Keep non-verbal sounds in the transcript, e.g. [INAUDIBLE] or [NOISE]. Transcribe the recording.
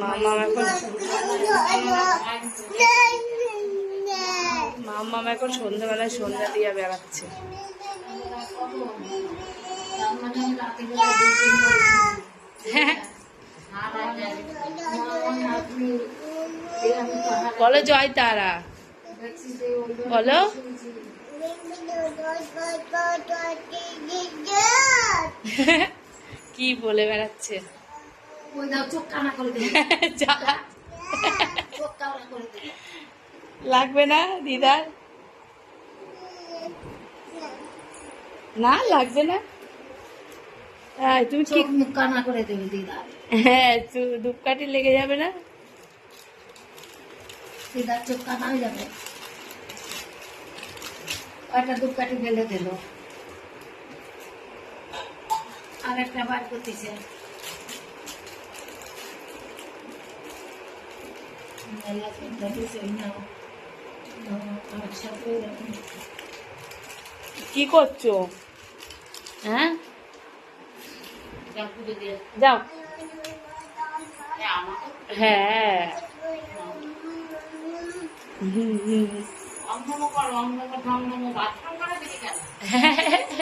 মামা এখন মামা এখন সন্ধ্যাবেলায় সন্ধ্যা দিয়ে বেড়াচ্ছে। বলো জয় তারা। বলো। [LAUGHS] কি বলে বেড়াচ্ছে? ওই দাও চোখ কানা করে দে [LAUGHS] চোখ কানা করে দে লাগবে না দিদার না লাগবে না। হ্যাঁ তুমি কি কানা করে দেবে দিদা। হ্যাঁ ধূপকাঠি লেগে যাবে না? দিদার চোখ কানা হয়ে যাবে। কয়টা ধূপকাঠি ফেলে দিল? আর একটা বার করতেছে। সাথে কি করছ? হ্যাঁ? যাও। হ্যাঁ, হ্যাঁ হুম, হুম। অঙ্গম করো অঙ্গম বাথরুম করে অঙ্গম, অঙ্গম।